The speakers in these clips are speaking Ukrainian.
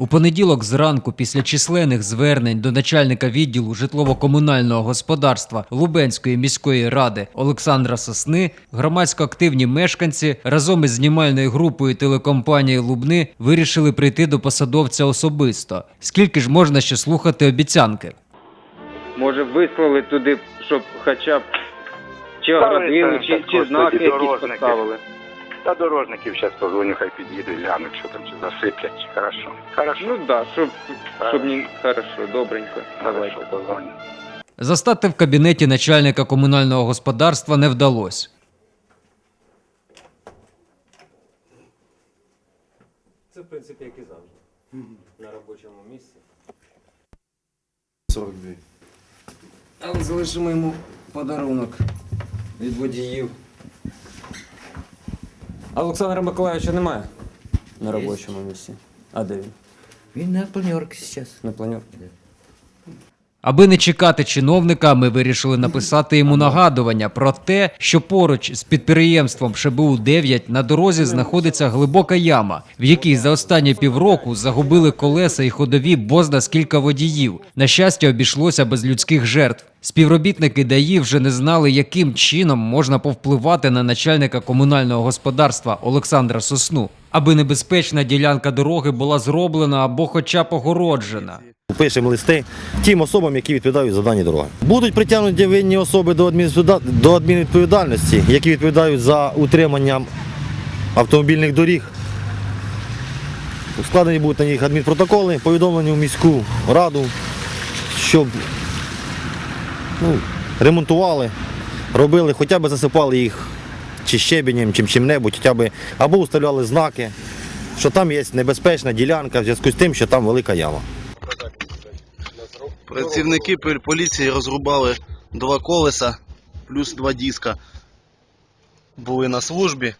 У понеділок зранку, після численних звернень до начальника відділу житлово-комунального господарства Лубенської міської ради Олександра Сосни, громадсько активні мешканці разом із знімальною групою телекомпанії Лубни вирішили прийти до посадовця особисто. Скільки ж можна ще слухати обіцянки? Може, вислали туди, щоб хоча б чи оградили, чи, чи знаки якісь поставили. Та дорожників зараз позвоню, хай під'їдуть, глянуть, що там чи засиплять. Хорошо. Хорошо. Ну так, да, щоб, щоб не... Хорошо, добренько. Хорошо, позвоню. Застати в кабінеті начальника комунального господарства не вдалося. Це, в принципі, як і завжди. На робочому місці. 42. Але залишимо йому подарунок від водіїв. А Олександра Миколаївича немає на робочому місці. А де він? Він на планерці зараз. На планерці? Аби не чекати чиновника, ми вирішили написати йому нагадування про те, що поруч з підприємством ШБУ 9 на дорозі знаходиться глибока яма, в якій за останні півроку загубили колеса і ходові бозна скільки водіїв. На щастя, обійшлося без людських жертв. Співробітники ДАІ вже не знали, яким чином можна повпливати на начальника комунального господарства Олександра Сосну, аби небезпечна ділянка дороги була зроблена або хоча б огороджена. Пишемо листи тим особам, які відповідають за дані дороги. Будуть притягнуті винні особи до адмінвідповідальності, які відповідають за утримання автомобільних доріг. Складені будуть на них адмінпротоколи, повідомлені в міську раду, щоб ну, ремонтували, робили, хоча б засипали їх чи щебенем, чи чим-небудь, хоча б, або уставляли знаки, що там є небезпечна ділянка в зв'язку з тим, що там велика яма. Працівники поліції розрубали два колеса плюс два диска. Були на службі.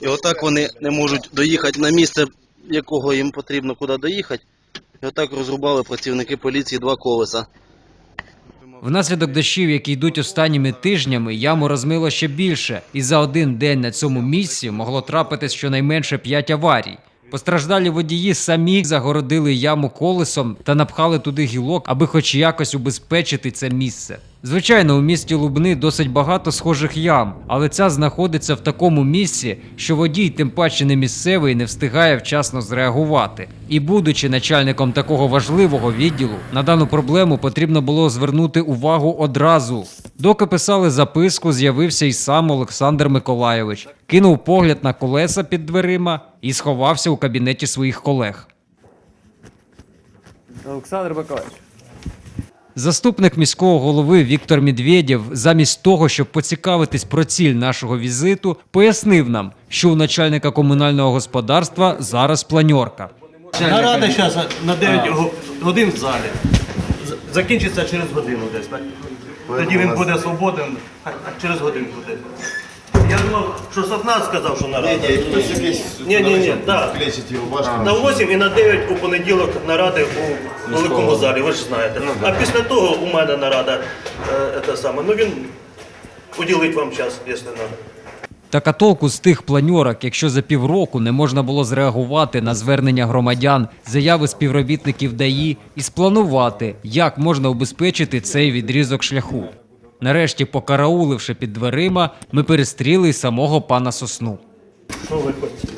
І отак вони не можуть доїхати на місце, якого їм потрібно куди доїхати. І отак розрубали працівники поліції два колеса. Внаслідок дощів, які йдуть останніми тижнями, яму розмило ще більше, і за один день на цьому місці могло трапитись щонайменше 5 аварій. Постраждалі водії самі загородили яму колесом та напхали туди гілок, аби хоч якось убезпечити це місце. Звичайно, у місті Лубни досить багато схожих ям, але ця знаходиться в такому місці, що водій, тим паче не місцевий, не встигає вчасно зреагувати. І будучи начальником такого важливого відділу, на дану проблему потрібно було звернути увагу одразу. Доки писали записку, з'явився і сам Олександр Миколайович, кинув погляд на колеса під дверима і сховався у кабінеті своїх колег. Олександр Миколаївич. Заступник міського голови Віктор Медведєв, замість того, щоб поцікавитись про ціль нашого візиту, пояснив нам, що у начальника комунального господарства зараз планьорка. Нарада зараз на 9 го- годин в залі. Закінчиться через годину десь. так? Тоді він буде свободен, а через годину буде. Я думав, що Сапна сказав, що нарада. Ні, ні, ні, так. На 8 і на 9 у понеділок наради у великому залі, ви ж знаєте. А після того у мене нарада е, саме. Ну він уділить вам час, якщо треба. Так а толку з тих планьорок, якщо за півроку не можна було зреагувати на звернення громадян, заяви співробітників ДАІ і спланувати, як можна убезпечити цей відрізок шляху. Нарешті, покарауливши під дверима, ми перестріли й самого пана Сосну. Що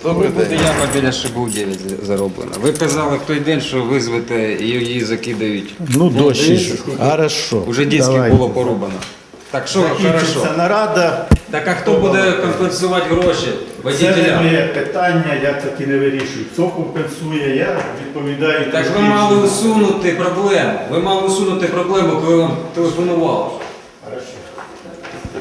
Добре буде яма біля ШБУ 9 зароблена. Ви казали в той день, що визвете і її закидають. Ну, дощі. Хорошо. Уже диски Давай. було порубано. Так що, Закінчиться хорошо. нарада. Так а хто буде компенсувати гроші? Це не Водителям? моє питання, я так і не вирішую. Хто компенсує, я відповідаю. Так ви тільки- мали усунути проблему. Ви мали усунути проблему, коли вам телефонували.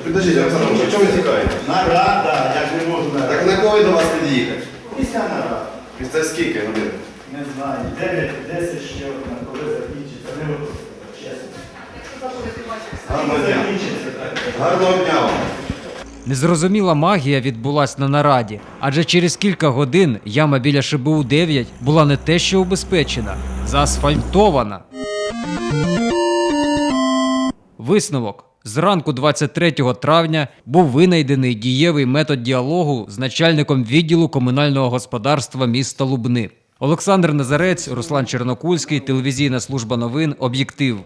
Підождіть, Олександр, а чому ви тікаєте? Нарада, я не можу нарада. Так на кого до вас під'їхати? Після нарада. Після скільки годин? Не знаю, 9, 10 ще одна, коли закінчиться. Не готовий, чесно. Гарного дня. Закінчиться. Гарного дня вам. Незрозуміла магія відбулась на нараді, адже через кілька годин яма біля ШБУ 9 була не те, що убезпечена, заасфальтована. Висновок. Зранку 23 травня був винайдений дієвий метод діалогу з начальником відділу комунального господарства міста Лубни. Олександр Назарець, Руслан Чернокульський, телевізійна служба новин, об'єктив.